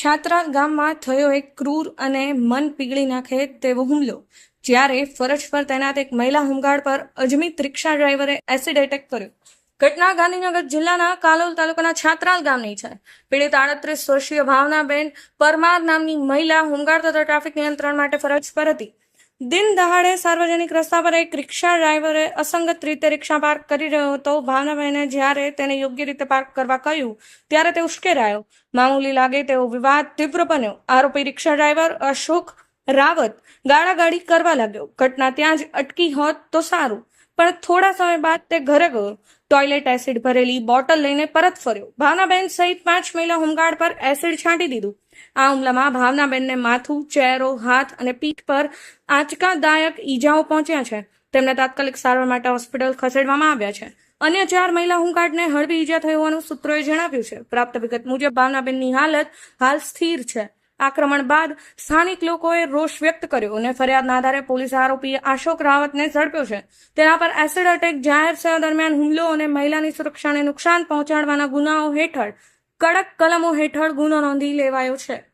છાત્રા ગામમાં થયો એક ક્રૂર અને મન પીગળી નાખે તેવો હુમલો. જ્યારે ફરજ પર તૈનાત એક મહિલા હોમગાર્ડ પર અજમિત રિક્ષા ડ્રાઈવરે એસિડ એટેક કર્યો. ઘટના ગાંધીનગર જિલ્લાના કાલોલ તાલુકાના છાત્રાલ ગામની છે. પીડિત આડત્રીસ વર્ષીય ભાવનાબેન પરમાર નામની મહિલા હોમગાર્ડ તથા ટ્રાફિક નિયંત્રણ માટે ફરજ પર હતી. દિન દહાડે સાર્વજનિક રસ્તા પર એક રિક્ષા ડ્રાઈવરે અસંગત રીતે રિક્ષા પાર્ક કરી રહ્યો હતો. ભાવનાબહેને જ્યારે તેને યોગ્ય રીતે પાર્ક કરવા કહ્યું, ત્યારે તે ઉશ્કેરાયો. મામૂલી લાગે તેવો વિવાદ તીવ્ર બન્યો. આરોપી રિક્ષા ડ્રાઈવર અશોક રાવત ગાળાગાળી કરવા લાગ્યો. ઘટના ત્યાં જ અટકી હોત તો સારું. પણ થોડા સમય બાદ તે ઘરે ગયો. ટોયલેટ એસિડ ભરેલી બોટલ લઈને પરત ફર્યો. ભાવનાબેન સહિત પાંચ મહિલા હોમગાર્ડ પર એસિડ છાંટી દીધું. આ હુમલામાં ભાવનાબેનને માથું, ચહેરો, હાથ અને પીઠ પર આંચકાદાયક ઈજાઓ પહોંચ્યા છે. તેમને તાત્કાલિક સારવાર માટે હોસ્પિટલ ખસેડવામાં આવ્યા છે. અન્ય ચાર મહિલા હોમગાર્ડને હળવી ઈજા થઈ હોવાનું સૂત્રોએ જણાવ્યું છે. પ્રાપ્ત વિગત મુજબ, ભાવનાબેનની હાલત હાલ સ્થિર છે. આક્રમણ બાદ સ્થાનિક લોકોએ રોષ વ્યક્ત કર્યો અને ફરિયાદના આધારે પોલીસ આરોપી અશોક રાવતને ઝડપ્યો છે. તેના પર એસિડ અટેક જાહેર સેવા દરમિયાન હુમલો અને મહિલાની સુરક્ષાને નુકસાન પહોંચાડવાના ગુનાઓ હેઠળ, કડક કલમો હેઠળ ગુનો નોંધી લેવાયો છે.